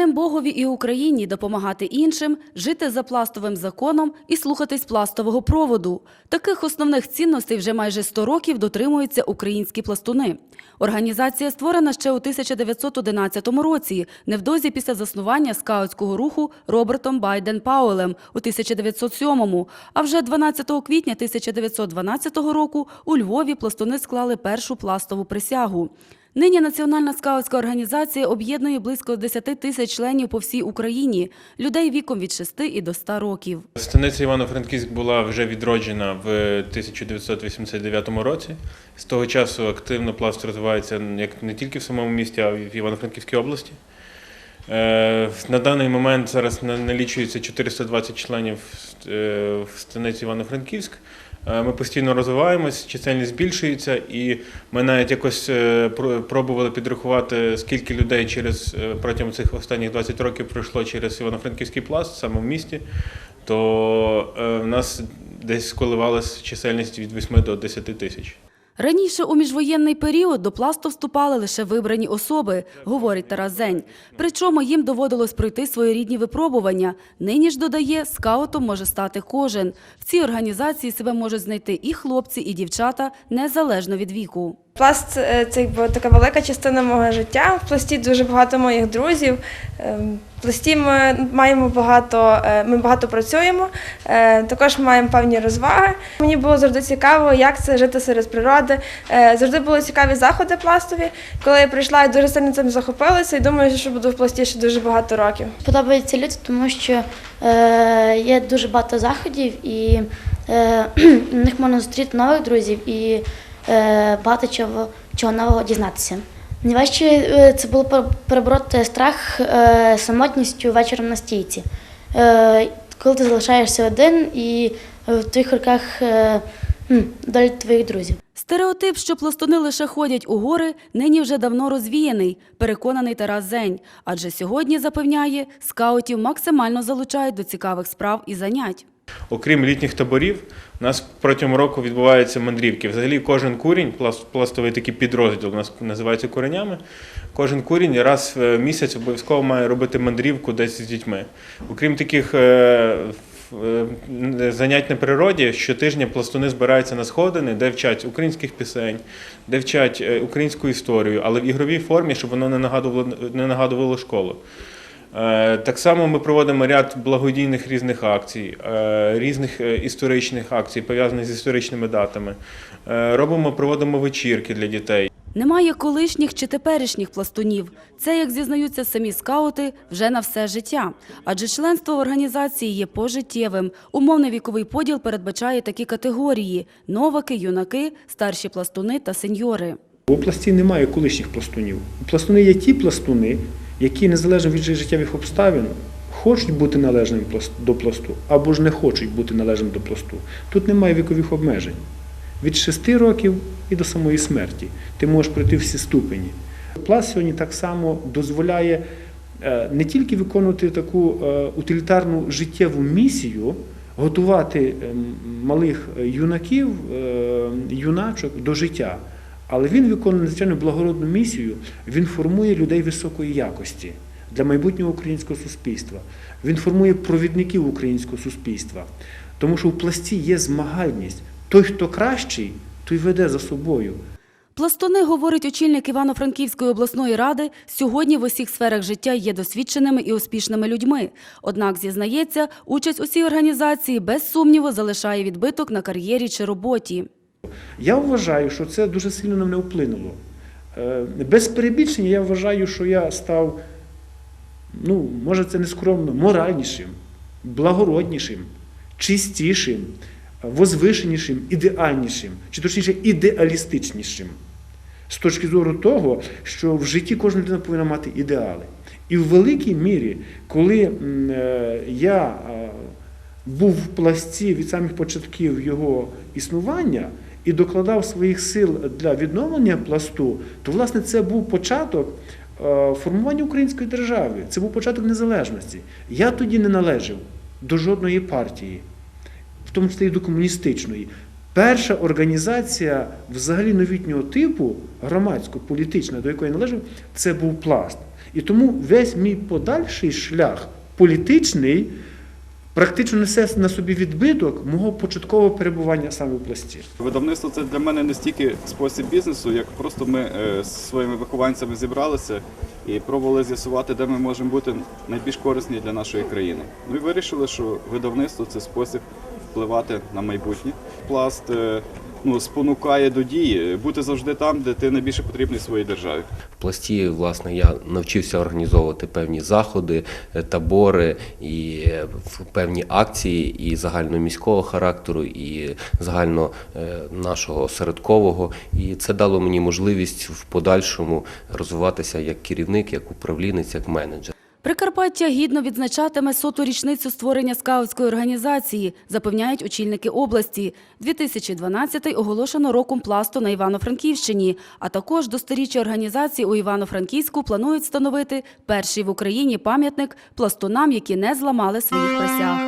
Бути Богові і Україні, допомагати іншим, жити за пластовим законом і слухатись пластового проводу. Таких основних цінностей вже майже 100 років дотримуються українські пластуни. Організація створена ще у 1911 році, невдовзі після заснування скаутського руху Робертом Байден Пауелем у 1907-му. А вже 12 квітня 1912 року у Львові пластуни склали першу пластову присягу. Нині Національна скаутська організація об'єднує близько 10 тисяч членів по всій Україні, людей віком від 6 і до 100 років. Станиця Івано-Франківськ була вже відроджена в 1989 році. З того часу активно пласт розвивається як не тільки в самому місті, а й в Івано-Франківській області. Е, На даний момент зараз налічується 420 членів е, в станиці Івано-Франківськ. Е, Ми постійно розвиваємось, чисельність збільшується, і ми навіть якось е, про- пробували підрахувати, скільки людей через е, протягом цих останніх 20 років пройшло через Івано-Франківський пласт саме в місті, то в нас десь коливалась чисельність від 8 до 10 тисяч. Раніше у міжвоєнний період до пласту вступали лише вибрані особи, говорить Тарас Зень. Причому їм доводилось пройти своєрідні випробування. Нині ж додає, скаутом може стати кожен. В цій організації себе можуть знайти і хлопці, і дівчата, незалежно від віку. Пласт е, це якби така велика частина мого життя. В пласті дуже багато моїх друзів. Ем, В пласті ми маємо багато, е, ми багато працюємо, е, також маємо певні розваги. Мені було завжди цікаво, як це жити серед природи. Завжди були цікаві заходи пластові. Коли я прийшла, я дуже сильно цим захопилася і думаю, що буду в пласті ще дуже багато років. Подобаються люди, тому що є дуже багато заходів, і на них можна зустріти нових друзів і багато чого, чого нового дізнатися. Найважче е, це було пер- перебороти страх е, самотністю вечором на стійці. Е, коли ти залишаєшся один і е, в твоїх руках е, доля твоїх друзів. Стереотип, що пластуни лише ходять у гори, нині вже давно розвіяний, переконаний Тарас Зень. Адже сьогодні, запевняє, скаутів максимально залучають до цікавих справ і занять. Окрім літніх таборів, у нас протягом року відбуваються мандрівки. Взагалі, кожен курінь, пласт- пластовий такий підрозділ, у нас називається куренями. Кожен курінь раз в місяць обов'язково має робити мандрівку десь з дітьми. Окрім таких е, е, занять на природі, щотижня пластуни збираються на сходини, де вчать українських пісень, де вчать е, українську історію, але в ігровій формі, щоб воно не нагадувало, не нагадувало школу. Е, Так само ми проводимо ряд благодійних різних акцій, е, різних е, історичних акцій, пов'язаних з історичними датами. Робимо, проводимо вечірки для дітей. Немає колишніх чи теперішніх пластунів. Це, як зізнаються самі скаути, вже на все життя. Адже членство в організації є пожиттєвим. Умовний віковий поділ передбачає такі категорії: новаки, юнаки, старші пластуни та сеньори. У пласті немає колишніх пластунів. У Пластуни є ті пластуни, які незалежно від життєвих обставин хочуть бути належними пласт- до пласту або ж не хочуть бути належними до пласту. Тут немає вікових обмежень. Від 6 років і до самої смерті ти можеш пройти всі ступені. Пласт сьогодні так само дозволяє е, не тільки виконувати таку е, утилітарну життєву місію, готувати ем, малих юнаків, е, юначок до життя. Але він виконує надзвичайно благородну місію, він формує людей високої якості для майбутнього українського суспільства. Він формує провідників українського суспільства. Тому що в пласті є змагальність. Той, хто кращий, той веде за собою. Пластуни, говорить очільник Івано-Франківської обласної ради, сьогодні в усіх сферах життя є досвідченими і успішними людьми. Однак, зізнається, участь у цій організації без сумніву залишає відбиток на кар'єрі чи роботі. Я вважаю, що це дуже сильно на мене вплинуло. Е, Без перебільшення я вважаю, що я став, ну, може, це не скромно, моральнішим, благороднішим, чистішим, возвишенішим, ідеальнішим, чи точніше ідеалістичнішим. З точки зору того, що в житті кожна людина повинна мати ідеали. І в великій мірі, коли е, я е, був в пласті від самих початків його існування і докладав своїх сил для відновлення пласту, то власне це був початок е, формування української держави. Це був початок незалежності. Я тоді не належав до жодної партії, в тому числі і до комуністичної. Перша організація взагалі новітнього типу, громадсько-політична, до якої належав, це був пласт. І тому весь мій подальший шлях політичний практично несе на собі відбиток мого початкового перебування саме в пласті. Видавництво це для мене не стільки спосіб бізнесу, як просто ми е, з своїми вихованцями зібралися і пробували з'ясувати, де ми можемо бути найбільш корисні для нашої країни. Ну і вирішили, що видавництво це спосіб впливати на майбутнє. Пласт е, ну, спонукає до дії, бути завжди там, де ти найбільше потрібний своїй державі. В пласті, власне, я навчився організовувати певні заходи, е, табори і е, певні акції і загальноміського характеру, і загально нашого середкового. І це дало мені можливість в подальшому розвиватися як керівник, як управлінець, як менеджер. Прикарпаття гідно відзначатиме соту річницю створення скаутської організації, запевняють очільники області. 2012-й оголошено роком пласту на Івано-Франківщині, а також до сторіччя організації у Івано-Франківську планують встановити перший в Україні пам'ятник пластунам, які не зламали своїх присяг.